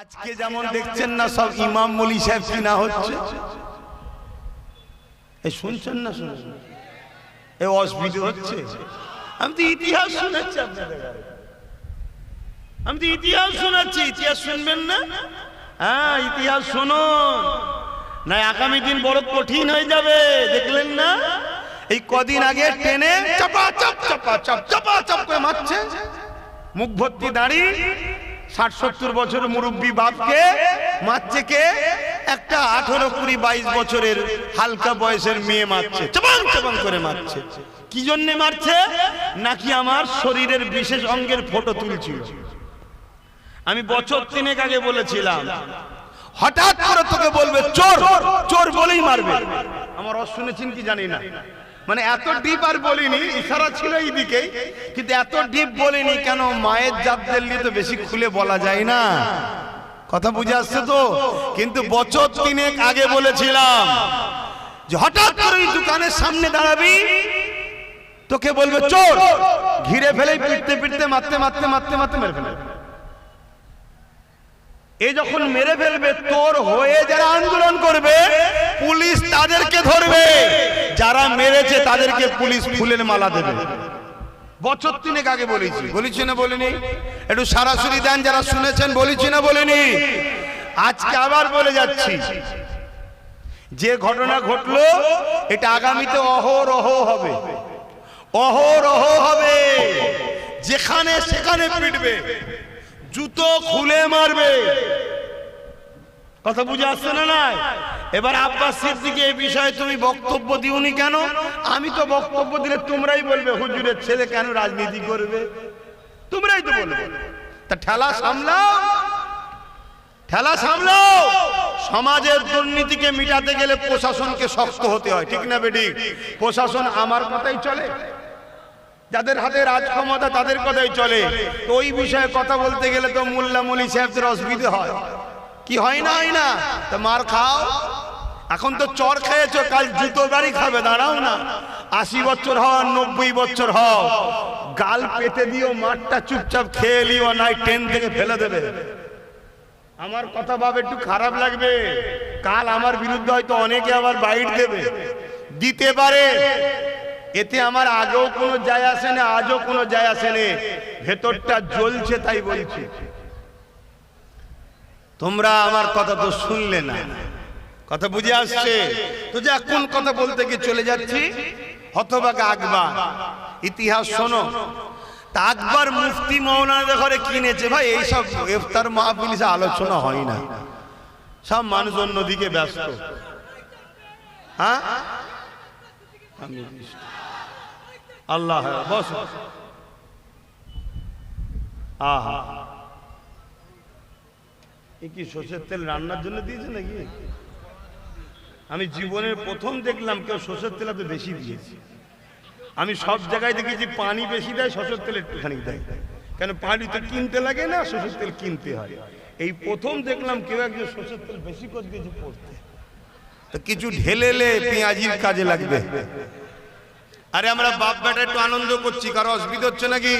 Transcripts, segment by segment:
আজকে যেমন দেখছেন না সব ইমাম মলি সাহেব কিনা হচ্ছে? এই শুনছেন না শুনছেন? এ অসুবিধে হচ্ছে? আমি তো ইতিহাস শোনাচ্ছি আপনাদের আমি তো ইতিহাস শোনাচ্ছি ইতিহাস শুনবেন না? হ্যাঁ ইতিহাস শুনুন। না আগামী দিন বড় কঠিন হয়ে যাবে দেখলেন না? এই কদিন আগে টেনে চাপা চাপ চাপা চাপ চাপা চাপ করে মারছে। মুখ ভর্তি দাঁড়িয়ে ষাট, সত্তর বছর মুরব্বী বাপকে মারছে কে একটা আঠারো, কুড়ি, বাইশ বছরের হালকা বয়সের মেয়ে মারছে। চাপাং চাপাং করে মারছে। কি জন্যে মারছে? নাকি আমার শরীরের বিশেষ অঙ্গের ফটো তুলছিল। আমি বছর তিনেক আগে বলেছিলাম, হঠাৎ করে তোকে বলবে, চোর চোর বলেই মারবে। আমার রস শুনেছেন কি জানি না। মানে এত ডিপ আর বলিনি, ইশারা ছিল এইদিকে কিন্তু এত ডিপ বলিনি কেন মায়ের জাতদের নিয়ে তো বেশি খুলে বলা যায় না। কথা বুঝে আসছে তো? কিন্তু বছর তিনেক আগে বলেছিলাম যে হঠাৎ করে দোকানের সামনে দাঁড়াবি, তোকে বলবে, চোর! ঘিরে ফেলে পিটতে পিটতে মারতে মারতে মারতে মারতে মেরে ফেলে এ যখন মেরে ফেলবে, তোর হয়ে যারা আন্দোলন করবে, পুলিশ তাদেরকে ধরবে। যারা মেরেছে, তাদেরকে পুলিশ ফুলের মালা দেবে। বছর তিনেক আগে বলেছি। বলেছি না বলিনি? একটু সরাসরি দেন, যারা শুনেছেন, বলেছি না বলিনি? আজকে আবার বলে যাচ্ছি। যে ঘটনা ঘটলো, এটা আগামীতে অহরহ হবে। অহরহ হবে। যেখানে সেখানে পিটবে। জুতো খুলে মারবে। কথা বুঝে আসছে না নাই? এবার আব্বাস সিদ্দিকে এই বিষয়ে তুমি বক্তব্য দিওনি কেন? আমি তো বক্তব্য দিলে তোমরাই বলবে, হুজুরের ছেলে কেন রাজনীতি করবে? তোমরাই তো বলবে। তা ঠেলা সামলাও। ঠেলা সামলাও। সমাজের দুর্নীতিকে মিটাতে গেলে প্রশাসনকে শক্ত হতে হয়, ঠিক না বেটি প্রশাসন আমার কথাই চলে। যাদের হাতে রাজ ক্ষমতা তাদের কথাই চলে। তো ওই বিষয়ে কথা বলতে গেলে তো মোল্লা মলি সাহেবদের অসুবিধা হয়। কি হয় না হয় না? তো মার খাও। এখন তো চর খেয়েছো, কাল জুতো গাড়ি খাবে, দাঁড়াও না। আশি বছর হও নব্বই বছর হও। গাল পেতে দিও মাঠটা চুপচাপ খেয়ে লিও নাই ট্রেন থেকে ফেলে দেবে। আমার কথা ভাব একটু খারাপ লাগবে। কাল আমার বিরুদ্ধে হয়তো অনেকে আবার বাইট দেবে। দিতে পারে। এতে আমার আগেও কোনো যায় আসে না, আজও কোনো যায় আসে না। ভেতরটা জ্বলছে তাই বলছি। তোমরা আমার কথা তো শুনলে না। কথা বুঝে আসছে? তো যে, কোন কথা বলতে গিয়ে চলে যাচ্ছি? হতবাক আকবর। ইতিহাস শোনো। তা আকবর মুফতি মৌলানাদের ঘরে কিনেছে। ভাই, এইসব ইফতার মাহফিল আলোচনা হয় না। সব মানুষ অন্যদিকে ব্যস্ত। হ্যাঁ? আমি আল্লাহ, বস। আহা। এ কি সর্ষের তেল রান্নার জন্য দিয়েছে নাকি? আমি জীবনের প্রথম দেখলাম কেউ সর্ষের তেল এত বেশি দিয়েছে। আমি সব জায়গায় দেখেছি পানি বেশি দেয়, সর্ষের তেল একটুখানি দেয়। কেন পানি তো কিনতে লাগে না, সর্ষের তেল কিনতে হয়। এই প্রথম দেখলাম কেউ একজন সর্ষের তেল বেশি করে দিয়েছে পড়তে। তো কিছু ঢেলেলে পেঁয়াজির কাজে লাগবে। আরে আমরা বাপ বেটা একটু আনন্দ করছি, কারও অসুবিধা হচ্ছে নাকি?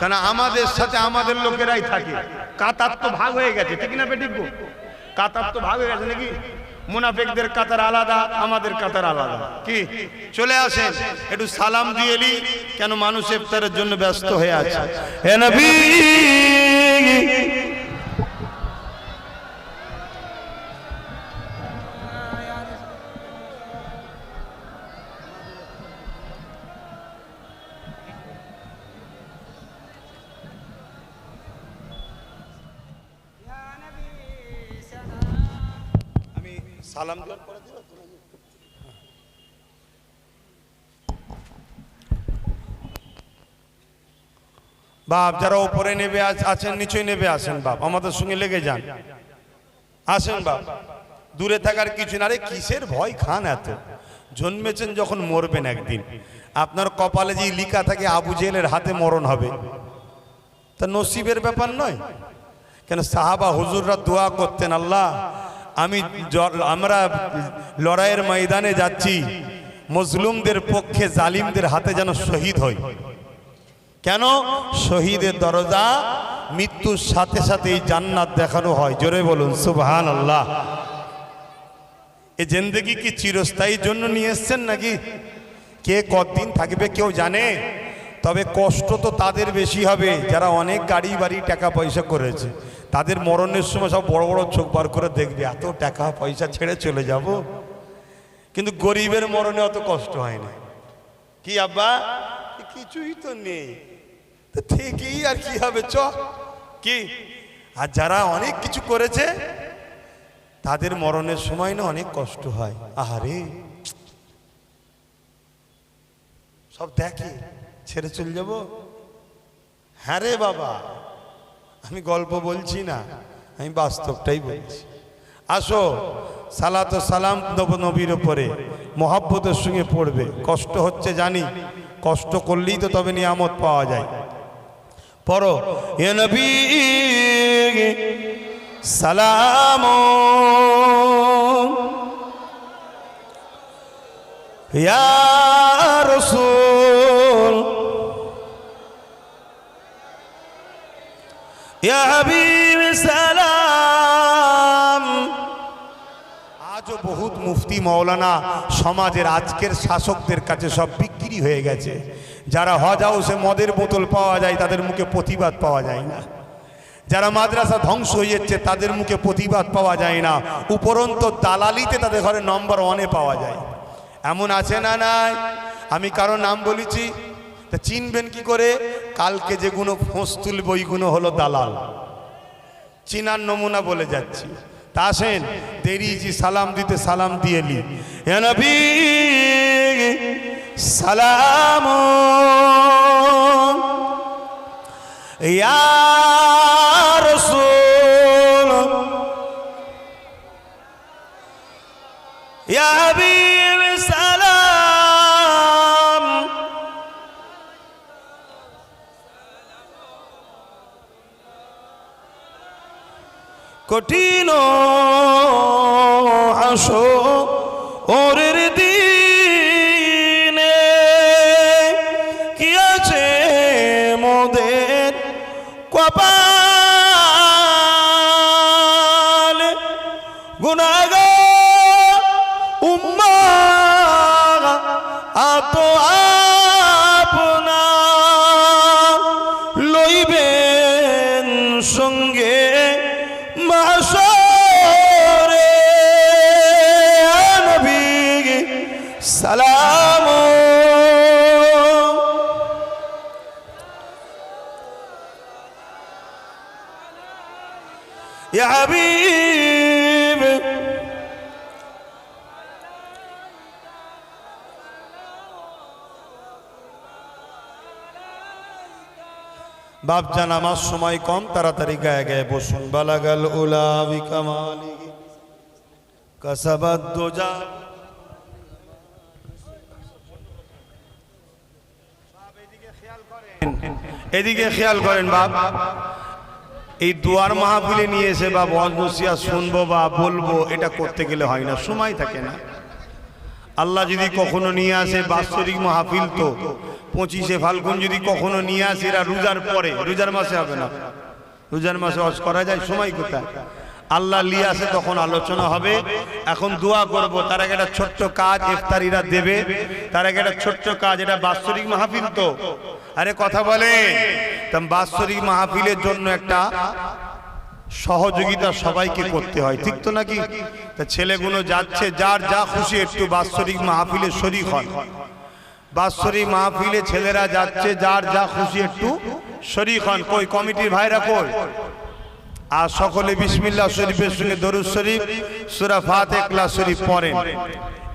কেন আমাদের সাথে আমাদের লোকেরাই থাকে। কাতার তো ভাগ হয়ে গেছে, ঠিক না বেটিক কাতার তো ভাগ হয়ে গেছে নাকি? মুনাফেকদের কাতার আলাদা, আমাদের কাতার আলাদা। কি? চলে আসেন, একটু সালাম দিয়ে এলি কেন মানুষ ইফতারের জন্য ব্যস্ত হয়ে আছে। হে সালাম? বাপ, যারা উপরে নেবে আছেন নিচে নেবে, আসেন বাপ। আমাদের সঙ্গে লেগে যান। আসেন বাপ। দূরে থাকার কিছু না। আরে, কিসের ভয় খান এত? জন্মেছেন যখন মরবেন একদিন। আপনার কপালে যে লিখা থাকে, আবু জেলের হাতে মরণ হবে। তা নসিবের ব্যাপার নয়। কেন সাহাবা হুজুররা দোয়া করতেন, আল্লাহ আমি আমরা লড়াইয়ের ময়দানে যাচ্ছি। মজলুমদের পক্ষে জালিমদের হাতে যেন শহীদ হই। কেন? শহীদের দরজা মৃত্যুর সাথে সাথে এই জান্নাত দেখানো হয়। জোরে বলুন সুবহান আল্লাহ এ জেন্দেগি কি চিরস্থায়ীর জন্য নিয়ে এসছেন নাকি? কে কতদিন থাকবে কেউ জানে? তবে কষ্ট তো তাদের বেশি হবে। যারা অনেক গাড়ি বাড়ি টাকা পয়সা করেছে। তাদের মরণের সময় সব বড় বড় চোখ বার করে দেখবে এত টাকা পয়সা ছেড়ে চলে যাব। কিন্তু গরিবের মরণে অত কষ্ট হয় না। কি আব্বা? কিছুই তো নেই। তো ঠিকই আর কি হবে চ। কি? আর যারা অনেক কিছু করেছে তাদের মরণের সময় না অনেক কষ্ট হয়। আহারে। সব দেখে ছেড়ে চলে যাব। হ্যাঁ রে বাবা। আমি গল্প বলছি না, আমি বাস্তবটাই বলছি। আসো, সালাত সালাম নব নবীর ওপরে মহাব্বতের সঙ্গে পড়বে। কষ্ট হচ্ছে জানি, কষ্ট করলেই তো তবে নিয়ামত পাওয়া যায়। পড়ো, এ নবী, সালাম। ইয়া রসুল ইয়া সালাম। আজও বহুত মুফতি মৌলানা সমাজের আজকের শাসকদের কাছে সব বিক্রি হয়ে গেছে। যারা হজ হাউসে মদের বোতল পাওয়া যায়, তাদের মুখে প্রতিবাদ পাওয়া যায় না। যারা মাদ্রাসা ধ্বংস হয়ে যাচ্ছে, তাদের মুখে প্রতিবাদ পাওয়া যায় না। উপরন্ত দালালিতে তাদের ঘরে নম্বর ওয়ানে পাওয়া যায়। এমন আছে না নাই? আমি কারও নাম বলেছি তা চিনবেন কি করে? কালকে যেগুলো ফোঁস তুলবে ওইগুলো হলো দালাল। চিনার নমুনা বলে যাচ্ছি। তা আসেন দেরিজি সালাম দিতে সালাম দিয়েলি এ নবী, সালাম। ইয়া রাসূল। ইয়া কঠিন হাসো বাপ জান আমার সময় কম, তাড়াতাড়ি গায়ে গায়ে বসুন। বালাগাল উলা বিকামালি কাসাবাদ এদিকে খেয়াল করেন বাপ, এই দুয়ার মাহফিলে নিয়ে এসে বা বজনসিয়া শুনব বা বলব, এটা করতে গেলে হয় না, সময় থাকে না। আল্লাহ যদি কখনো নিয়ে আসে বাৎসরিক মাহফিল তো, পঁচিশে ফাল্গুন যদি কখনো নিয়ে আসে, এরা রোজার পরে, রোজার মাসে হবে না। রোজার মাসে হজ করা যায়, সময় কোথায়? আল্লাহ লিয়ে আসে তখন আলোচনা হবে। এখন দোয়া করব, তার আগে একটা ছোট্ট কাজ ইফতারিরা দেবে। তার আগে একটা ছোট্ট কাজ, এটা বাৎসরিক মাহফিল তো। আরে কথা বলে বাৎসরিক মাহফিলের জন্য একটা সহযোগিতা সবাইকে করতে হয়। ঠিক তো নাকি? তা ছেলেগুলো যাচ্ছে যার যা খুশি একটু বাৎসরিক মাহফিলে শরিক হয় বাৎসরিক মাহফিলে ছেলেরা যাচ্ছে যার যা খুশি একটু শরিক হন। কই কমিটির ভাইরা কই? আর সকলে বিসমিল্লাহ শরীফের সঙ্গে দরুদ শরীফ সুরা ফাতে ক্লাস শরীফ পড়েন।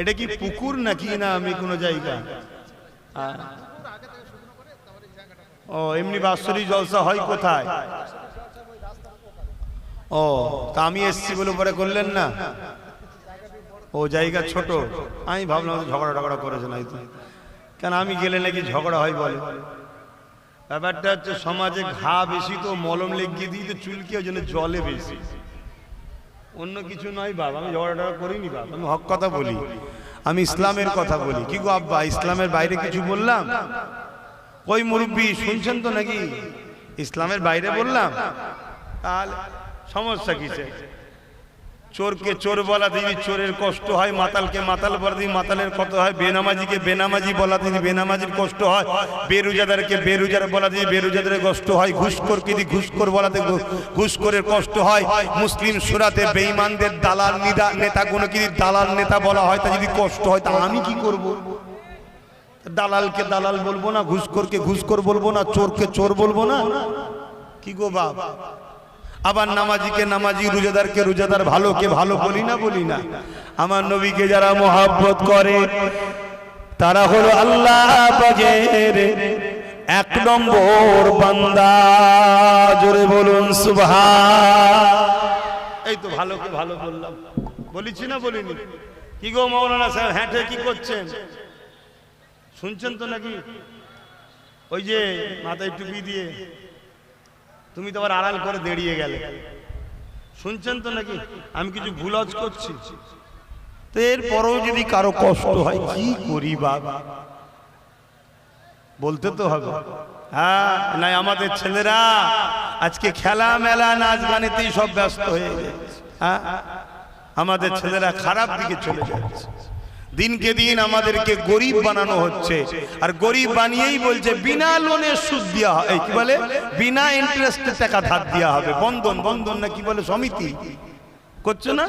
এটা কি পুকুর নাকি না আমি কোনো জায়গা। ও এমনি বাৎসরিক জলসা হয় কোথায়? ও, তা আমি এসছি বলে পরে করলেন না? ও, জায়গা ছোট। আমি ভাবলাম ঝগড়া টগড়া করেছে তো। কেন আমি গেলে নাকি ঝগড়া হয় বলে? ব্যাপারটা হচ্ছে সমাজে ঘা বেশি তো, মলম লেগিয়ে দিই তো চুলকি ওই জন্য জলে বেশি? অন্য কিছু নয় বাবা আমি ঝগড়া টগড়া করিনি বাবা আমি হক কথা বলি। আমি ইসলামের কথা বলি। কি গো আব্বা, ইসলামের বাইরে কিছু বললাম? ওই মুরব্বী, শুনছেন তো নাকি? ইসলামের বাইরে বললাম? তাহলে সমস্যা কিসে চোরকে চোর বলা দিদি চোরের কষ্ট হয় মাতালকে মাতাল বলা দিদি মাতালের কত হয় বেনামাজিকে বেনামাজি বলা দিদি বেনামাজির কষ্ট হয় বেরুজাদারকে বেরুজার বলা দিদি বেরুজাদারের কষ্ট হয় ঘুষখোরকে দিদি ঘুষখোর বলাতে ঘু- ঘুষখোরের কষ্ট হয় মুসলিম সুরাতে বেঈমানদের দালাল নিদা নেতাগুলোকে যদি দালাল নেতা বলা হয় তা যদি কষ্ট হয় তা আমি কি করব? দালালকে দালাল বলব না ঘুষখোরকে ঘুষখোর বলব না চোরকে চোর বলব না? কি গো বাবা আবার নামাজিকে নামাজি রোজাদারকে রোজাদার ভালোকে ভালো বলি না বলি না। আমার নবীকে যারা মহাব্বত করে তারা হলো আল্লাহ পাকের এক নম্বর বান্দা। জোরে বলুন সুবহান। এই তো ভালোকে ভালো বললাম। বলিছি না বলিনি। কি গো মৌলানা সাহেব হ্যাঁটে কি করছেন? শুনছেন তো নাকি? ওই যে মাথায় টুপি দিয়ে। তুমি তো আবার আড়াল করে দাঁড়িয়ে গেলে। শুনছেন তো নাকি? আমি কিছু ভুলজ করছি। তো এরপরেও যদি কারও কষ্ট হয়, কি করি বাবা বলতে তো হবে। হ্যাঁ নাই আমাদের ছেলেরা, আজকে খেলা, মেলা, নাচ, গানেতেই সব ব্যস্ত হয়ে যাচ্ছে হ্যাঁ আমাদের ছেলেরা খারাপ দিকে চলে যাচ্ছে। দিনকে দিন আমাদেরকে গরিব বানানো হচ্ছে। আর গরিব বানিয়েই বলছে, বিনা লোনে সুদ দেওয়া হয়। কি বলে? বিনা ইন্টারেস্টে টাকা ধার দেওয়া হবে। বন্ধন বন্ধন না কি বলে? সমিতি। করছ না?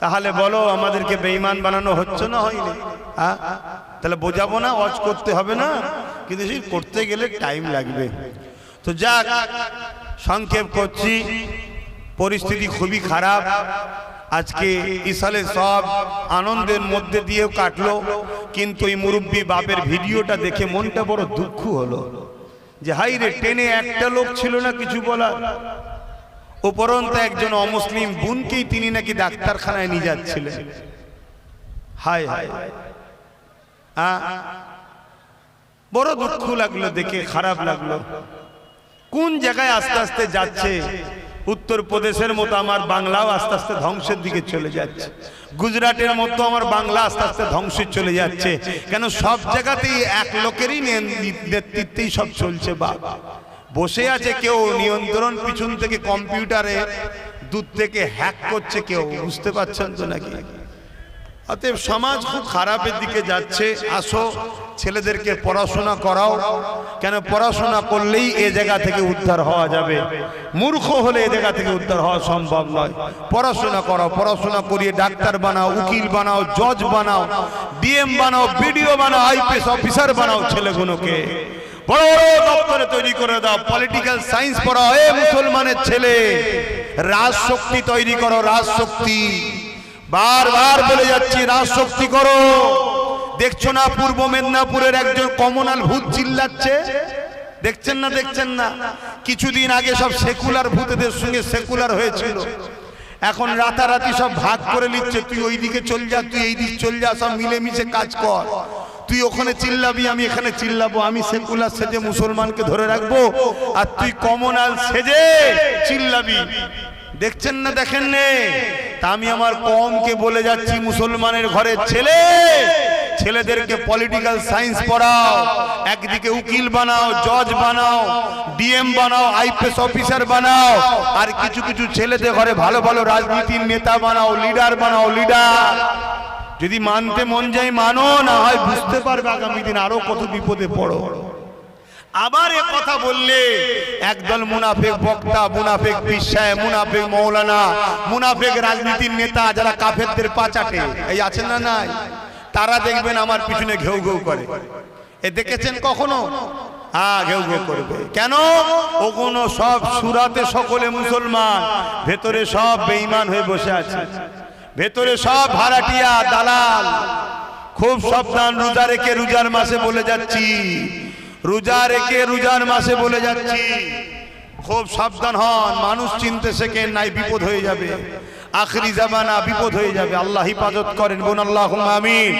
তাহলে বলো, আমাদেরকে বেঈমান বানানো হচ্ছে না হয়নি। হ্যাঁ তাহলে বোঝাবো না, ওয়াজ করতে হবে না। কিন্তু সেই করতে গেলে টাইম লাগবে। তো যাক, সংক্ষেপ করছি। পরিস্থিতি খুবই খারাপ। আজকে ইসালে সব আনন্দের মধ্যে দিয়েও কাটলো, কিন্তু এই মুরব্বী বাপের ভিডিওটা দেখে মনটা বড় দুঃখ হলো। যে হাই রে, টেনে একটা লোক ছিল না কিছু বলার? উপরন্ত একজন অমুসলিম বোনকেই তিনি নাকি ডাক্তারখানায় নিয়ে যাচ্ছিলেন। হায় হায়। বড় দুঃখ লাগল দেখে, খারাপ লাগল। কোন জায়গায় আস্তে আস্তে যাচ্ছে? উত্তর প্রদেশের মতো আমার বাংলাও আস্তে আস্তে ধ্বংসের দিকে চলে যাচ্ছে। গুজরাটের মতো আমার বাংলা আস্তে আস্তে ধ্বংসে চলে যাচ্ছে। কেন সব জায়গাতেই এক লোকেরই নেতৃত্বেই সব চলছে বা। বসে আছে কেউ নিয়ন্ত্রণ পিছন থেকে কম্পিউটারে, দূর থেকে হ্যাক করছে কেউ, বুঝতে পারছেন তো নাকি? অতএব সমাজ খুব খারাপের দিকে যাচ্ছে। আসো, ছেলেদেরকে পড়াশোনা করাও। কেন পড়াশোনা করলেই এ জায়গা থেকে উদ্ধার হওয়া যাবে? মূর্খ হলে এ জায়গা থেকে উদ্ধার হওয়া সম্ভব নয়। পড়াশোনা করো, পড়াশোনা করিয়ে ডাক্তার বানাও, উকিল বানাও, জজ বানাও, ডিএম বানাও, বিডিও বানাও, আইপিএস অফিসার বানাও ছেলেগুলোকে। বড় বড় দপ্তরে তৈরি করে দাও, পলিটিক্যাল সায়েন্স পড়াও। এ মুসলমানের ছেলে, রাজশক্তি তৈরি করো, রাজশক্তি। বারবার বলে যাচ্ছি রাজশক্তি করো দেখছ না, পূর্ব মেদিনীপুরের একজন কমনাল ভূত চিল্লাচ্ছে? দেখছেন না দেখছেন না? কিছুদিন আগে সব সেকুলার ভূতেদের সঙ্গে সেকুলার হয়েছিল। এখন রাতারাতি সব ভাগ করে নিচ্ছে, তুই ওই দিকে চল যা, তুই এই দিকে চল যা, সব মিলেমিশে কাজ কর। তুই ওখানে চিল্লাবি, আমি এখানে চিল্লাবো, আমি সেকুলার সেজে মুসলমানকে ধরে রাখব, আর তুই কমনাল সেজে চিল্লাবি। দেখছেন না, দেখেন নে? তা আমি আমার কমকে বলে যাচ্ছি, মুসলমানের ঘরের ছেলে। ছেলেদেরকে পলিটিক্যাল সায়েন্স পড়াও, একদিকে উকিল বানাও জজ বানাও ডিএম বানাও আইপিএস অফিসার বানাও, আর কিছু কিছু ছেলেদের ঘরে ভালো ভালো রাজনীতির নেতা বানাও লিডার বানাও লিডার যদি মানতে মন যায়, মানো, না হয় বুঝতে পারবে আগামী দিন আরও কত বিপদে পড়ো। আবার এ কথা বললে একদল মুনাফেক বক্তা, মুনাফেক বিশ্বায় মুনাফেক মৌলানা, মুনাফেক রাজনীতির নেতা যারা কাফেরদের পাচাটে এই আছেন না নাই? তারা দেখবেন আমার পিছনে ঘেউ ঘেউ করে। এ দেখেছেন কখনো? হ্যাঁ ঘেউ ঘেউ করবে। কেন? ওগুলো সব সুরাতে সকলে মুসলমান, ভেতরে সব বেঈমান হয়ে বসে আছে। ভেতরে সব ভাড়াটিয়া, দালাল। খুব সাবধান, রোজা রেখে রোজার মাসে বলে যাচ্ছি রোজা রেখে রোজার মাসে বলে যাচ্ছি, খুব সাবধান হন, মানুষ চিনতে শেখে নাই বিপদ হয়ে যাবে। আখরি জামানা বিপদ হয়ে যাবে, আল্লাহ হিফাজত করেন বোন আল্লাহ আমিন।